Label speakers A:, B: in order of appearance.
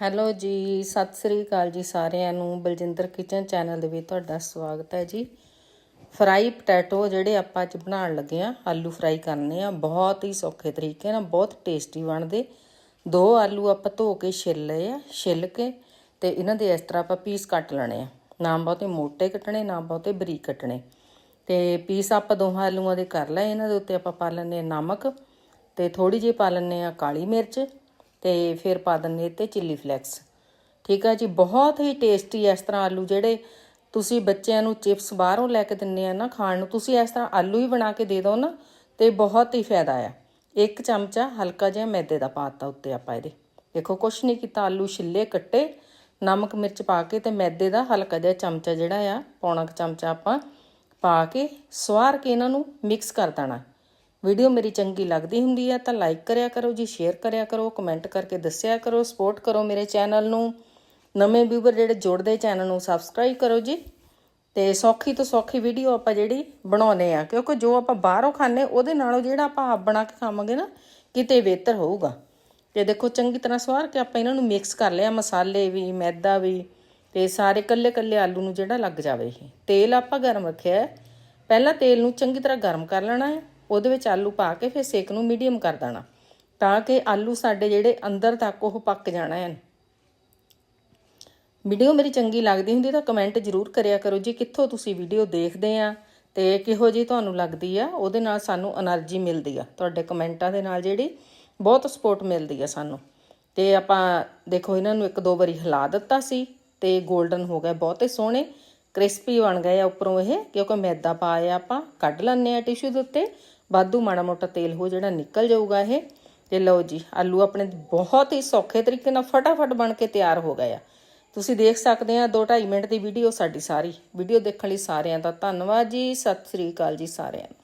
A: Hello ਜੀ, ਸਤਿ ਸ੍ਰੀ ਅਕਾਲ ਜੀ ਸਾਰਿਆਂ ਨੂੰ। ਬਲਜਿੰਦਰ ਕਿਚਨ ਚੈਨਲ ਦੇ ਵਿੱਚ ਤੁਹਾਡਾ ਸਵਾਗਤ ਹੈ ਜੀ। ਫਰਾਈ ਪੋਟੈਟੋ ਜਿਹੜੇ ਆਪਾਂ ਅੱਜ ਬਣਾਉਣ ਲੱਗੇ ਆ ਆਲੂ ਫਰਾਈ ਕਰਨੇ ਆ ਬਹੁਤ ਹੀ ਸੌਖੇ ਤਰੀਕੇ ਨਾਲ, ਬਹੁਤ ਟੇਸਟੀ ਬਣਦੇ। ਦੋ ਆਲੂ ਆਪਾਂ ਧੋ ਕੇ ਛਿੱਲ ਲਏ ਆ, ਛਿੱਲ ਕੇ ਤੇ ਇਹਨਾਂ ਦੇ ਇਸ ਤਰ੍ਹਾਂ ਆਪਾਂ ਪੀਸ ਕੱਟ ਲੈਣੇ ਆ। ਨਾ ਬਹੁਤੇ ਮੋਟੇ ਕੱਟਣੇ, ਨਾ ਬਹੁਤੇ ਬਰੀਕ ਕੱਟਣੇ। ਤੇ ਪੀਸ ਆਪਾਂ ਦੋਹਾਂ ਆਲੂਆਂ ਦੇ ਕਰ ਲਏ, ਇਹਨਾਂ ਦੇ ਉੱਤੇ ਆਪਾਂ ਪਾ ਲੈਂਦੇ ਆ ਨਮਕ ਤੇ ਥੋੜੀ ਜਿਹੀ ਪਾ ਲੈਂਦੇ ਆ ਕਾਲੀ ਮਿਰਚ। ਤੇ ਫਿਰ ਪਾ ਦਿੰਦੇ ਤੇ ਚਿੱਲੀ ਫਲੈਕਸ ਠੀਕ ਆ ਜੀ, ਬਹੁਤ ਹੀ ਟੇਸਟੀ ਇਸ ਤਰ੍ਹਾਂ ਆਲੂ ਜਿਹੜੇ ਤੁਸੀਂ ਬੱਚਿਆਂ ਨੂੰ ਚਿਪਸ ਬਾਹਰੋਂ ਲੈ ਕੇ ਦਿੰਨੇ ਆ ਨਾ ਖਾਣ ਨੂੰ, ਤੁਸੀਂ ਇਸ ਤਰ੍ਹਾਂ ਆਲੂ ਹੀ ਬਣਾ ਕੇ ਦੇ ਦਿਓ ਨਾ ਤੇ ਬਹੁਤ ਹੀ ਫਾਇਦਾ ਆ। ਇੱਕ ਚਮਚਾ ਹਲਕਾ ਜਿਹਾ ਮੈਦੇ ਦਾ ਪਾਤਾ ਉੱਤੇ ਆਪਾਂ ਇਹਦੇ। ਦੇਖੋ, ਕੁਛ ਨਹੀਂ ਕੀਤਾ, ਆਲੂ ਛਿੱਲੇ ਕੱਟੇ, ਨਮਕ ਮਿਰਚ ਪਾ ਕੇ ਤੇ ਮੈਦੇ ਦਾ ਹਲਕਾ ਜਿਹਾ ਚਮਚਾ ਜਿਹੜਾ ਆ, ਪੌਣਾ ਕੁ ਚਮਚਾ ਆਪਾਂ ਪਾ ਕੇ ਸਵਾਰ ਕੇ ਇਹਨਾਂ ਨੂੰ ਮਿਕਸ ਕਰ ਦੇਣਾ। ਵੀਡੀਓ ਮੇਰੀ ਚੰਗੀ ਲੱਗਦੀ ਹੁੰਦੀ ਹੈ ਤਾਂ ਲਾਈਕ ਕਰਿਆ ਕਰੋ ਜੀ ਸ਼ੇਅਰ ਕਰਿਆ ਕਰੋ ਕਮੈਂਟ ਕਰਕੇ ਦੱਸਿਆ ਕਰੋ ਸਪੋਰਟ ਕਰੋ ਮੇਰੇ ਚੈਨਲ ਨੂੰ। ਨਵੇਂ ਵਿਊਵਰ ਜਿਹੜੇ ਜੁੜਦੇ ਚੈਨਲ ਨੂੰ ਸਬਸਕ੍ਰਾਈਬ ਕਰੋ ਜੀ। ਤੇ ਸੌਖੀ ਤੋਂ ਸੌਖੀ ਵੀਡੀਓ ਆਪਾਂ ਜਿਹੜੀ ਬਣਾਉਨੇ ਆ, ਕਿਉਂਕਿ ਜੋ ਆਪਾਂ ਬਾਹਰੋਂ ਖਾਣੇ ਉਹਦੇ ਨਾਲੋਂ ਜਿਹੜਾ ਆਪਾਂ ਆਪ ਬਣਾ ਕੇ ਖਾਵਾਂਗੇ ਨਾ, ਕਿਤੇ ਬਿਹਤਰ ਹੋਊਗਾ। ਤੇ ਦੇਖੋ, ਚੰਗੀ ਤਰ੍ਹਾਂ ਸਵਾਰ ਕੇ ਆਪਾਂ ਇਹਨਾਂ ਨੂੰ ਮਿਕਸ ਕਰ ਲਿਆ, ਮਸਾਲੇ ਵੀ, ਮੈਦਾ ਵੀ, ਤੇ ਸਾਰੇ ਕੱਲੇ ਕੱਲੇ ਆਲੂ ਨੂੰ ਜਿਹੜਾ ਲੱਗ ਜਾਵੇ ਇਹ। ਤੇਲ ਆਪਾਂ ਗਰਮ ਰੱਖਿਆ ਹੈ। ਪਹਿਲਾਂ ਤੇਲ ਨੂੰ ਚੰਗੀ ਤਰ੍ਹਾਂ ਗਰਮ ਕਰ ਲੈਣਾ ਹੈ। ਉਹਦੇ ਵਿੱਚ ਆਲੂ ਪਾ ਕੇ ਫਿਰ ਸੇਕ ਨੂੰ ਮੀਡੀਅਮ ਕਰ ਦੇਣਾ, ਤਾਂ ਕਿ ਆਲੂ ਸਾਡੇ ਜਿਹੜੇ ਅੰਦਰ ਤੱਕ ਉਹ ਪੱਕ ਜਾਣਾ ਹੈ। ਵੀਡੀਓ ਮੇਰੀ ਚੰਗੀ ਲੱਗਦੀ ਹੁੰਦੀ ਤਾਂ ਕਮੈਂਟ ਜ਼ਰੂਰ ਕਰਿਆ ਕਰੋ ਜੀ, ਕਿੱਥੋਂ ਤੁਸੀਂ ਵੀਡੀਓ ਦੇਖਦੇ ਆ ਤੇ ਕਿਹੋ ਜੀ ਤੁਹਾਨੂੰ ਲੱਗਦੀ ਆ, ਉਹਦੇ ਨਾਲ ਸਾਨੂੰ એનર્ਜੀ ਮਿਲਦੀ ਆ। ਤੁਹਾਡੇ ਕਮੈਂਟਾਂ ਦੇ ਨਾਲ ਜਿਹੜੀ ਬਹੁਤ ਸਪੋਰਟ ਮਿਲਦੀ ਆ ਸਾਨੂੰ। ਤੇ ਆਪਾਂ ਦੇਖੋ ਇਹਨਾਂ ਨੂੰ ਇੱਕ ਦੋ ਵਾਰੀ ਹਿਲਾ ਦਿੱਤਾ ਸੀ ਤੇ 골ਡਨ ਹੋ ਗਏ ਬਹੁਤੇ ਸੋਹਣੇ ਕ੍ਰਿਸਪੀ ਬਣ ਗਏ ਆ ਉੱਪਰੋਂ ਇਹ, ਕਿਉਂਕਿ ਮੈਦਾ ਪਾਇਆ ਆਪਾਂ, ਕੱਢ ਲੰਨੇ ਆ ਟਿਸ਼ੂ ਦੇ ਉੱਤੇ ਵਾਧੂ ਮਾੜਾ ਮੋਟਾ ਤੇਲ ਹੋ ਜਿਹੜਾ ਨਿਕਲ ਜਾਊਗਾ ਇਹ। ਤੇ ਲਓ ਜੀ, ਆਲੂ ਆਪਣੇ ਬਹੁਤ ਹੀ ਸੌਖੇ ਤਰੀਕੇ ਨਾਲ ਫਟਾਫਟ ਬਣ ਕੇ ਤਿਆਰ ਹੋ ਗਏ ਆ। ਤੁਸੀਂ ਦੇਖ ਸਕਦੇ ਆ 2.5 ਮਿੰਟ ਦੀ ਵੀਡੀਓ ਸਾਡੀ ਸਾਰੀ। ਵੀਡੀਓ ਦੇਖਣ ਲਈ ਸਾਰਿਆਂ ਦਾ ਧੰਨਵਾਦ ਜੀ। ਸਤਿ ਸ੍ਰੀ ਅਕਾਲ ਜੀ ਸਾਰਿਆਂ ਨੂੰ।